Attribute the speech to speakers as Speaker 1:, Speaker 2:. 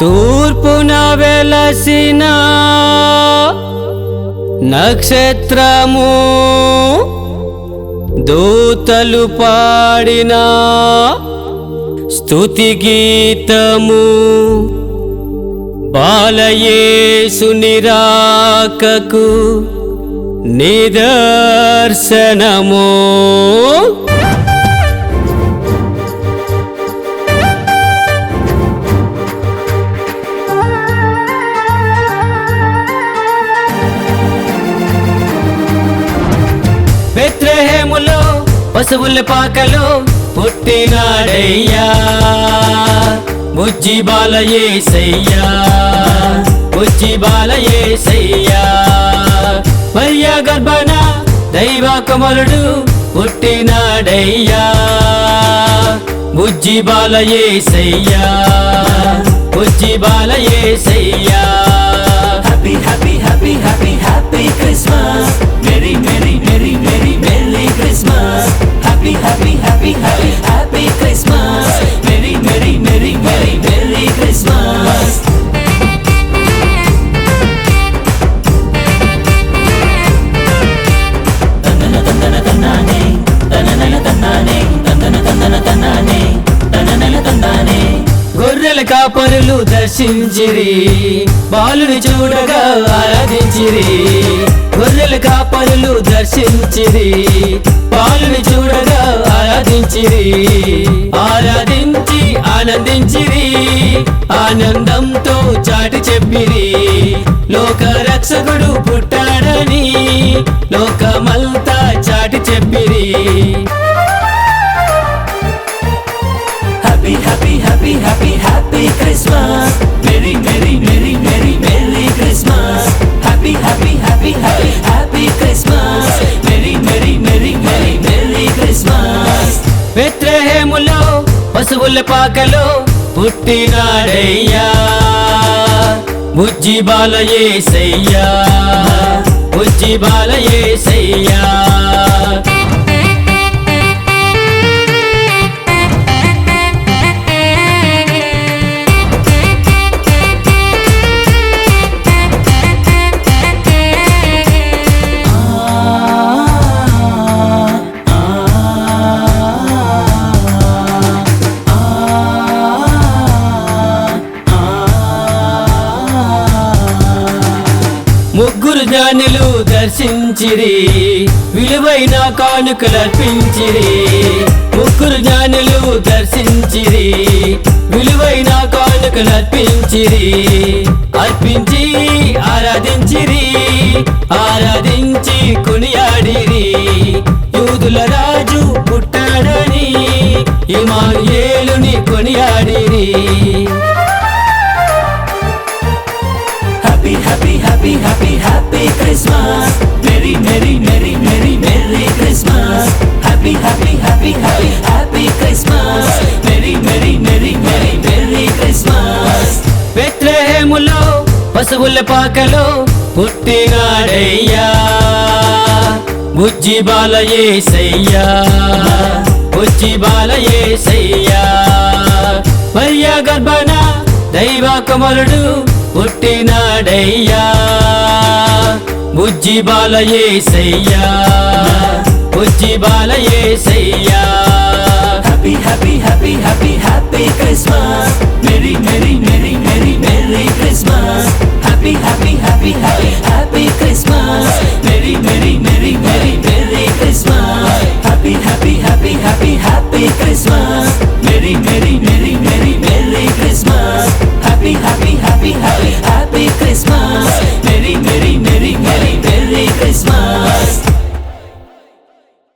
Speaker 1: తూర్పున వెలసిన నక్షత్రము దూతలు పాడిన స్తుతి గీతము. బాలయేసు నిరాకకు నిదర్శనము. పశువుల పాకలో పుట్టినాడయ్యా. బుజ్జి బాలయేసయ్యా బుజ్జి బాలయేసయ్యా మరియ గర్భన దైవ కుమరుడు పుట్టినాడయ్యా. బుజ్జి బాలయేసయ్యా బుజ్జి బాలయేసయ్యా
Speaker 2: happy happy happy happy happy
Speaker 1: పరులు కాపరులు దర్శించిరి. బాలుని చూడగా ఆరాధించిరి. గొర్రెల కాపరులు దర్శించిరి. బాలుని చూడగా ఆరాధించిరి. ఆరాధించి ఆనందించిరి. ఆనందంతో చాటి చెప్పిరి. లోక రక్షకుడు పుట్టాడని లోకమంతా చాటి చెప్పిరి.
Speaker 2: Happy, happy, happy, happy, happy Christmas. Merry, merry, merry, merry, merry Christmas. Happy, happy, happy, happy, happy Christmas. Merry, merry, merry, merry, merry Christmas.
Speaker 1: బెత్లెహేములో పశువుల పాకలో పుట్టినాడయ్యా బుజ్జి బాలయేసయ్యా బుజ్జి బాలయేసయ్యా ముగ్గురు జ్ఞానులు దర్శించిరి విలువైన కానుకలర్పించిరి. ముగ్గురు జ్ఞానులు దర్శించిరి విలువైన కానుకలర్పించిరి. అర్పించి ఆరాధించిరి ఆరాధించి కొనియాడిరి. యూదుల రాజు పుట్టాడని ఇమానుయేలుని కొనియాడిరి.
Speaker 2: Happy happy happy Christmas merry merry merry merry merry Christmas happy happy happy happy happy Christmas merry merry merry merry merry Christmas
Speaker 1: బెత్లెహేములో పశువుల పాకలో పుట్టినాడయ్యా. బుజ్జి బాల యేసయ్యా బుజ్జి బాల యేసయ్యా మరియా గర్భన దైవా కమరుడు పుట్టినాడయ్యా బుజ్జి బాలయేసయ్యా బుజ్జి బాలయేసయ్యా
Speaker 2: happy happy happy happy happy Christmas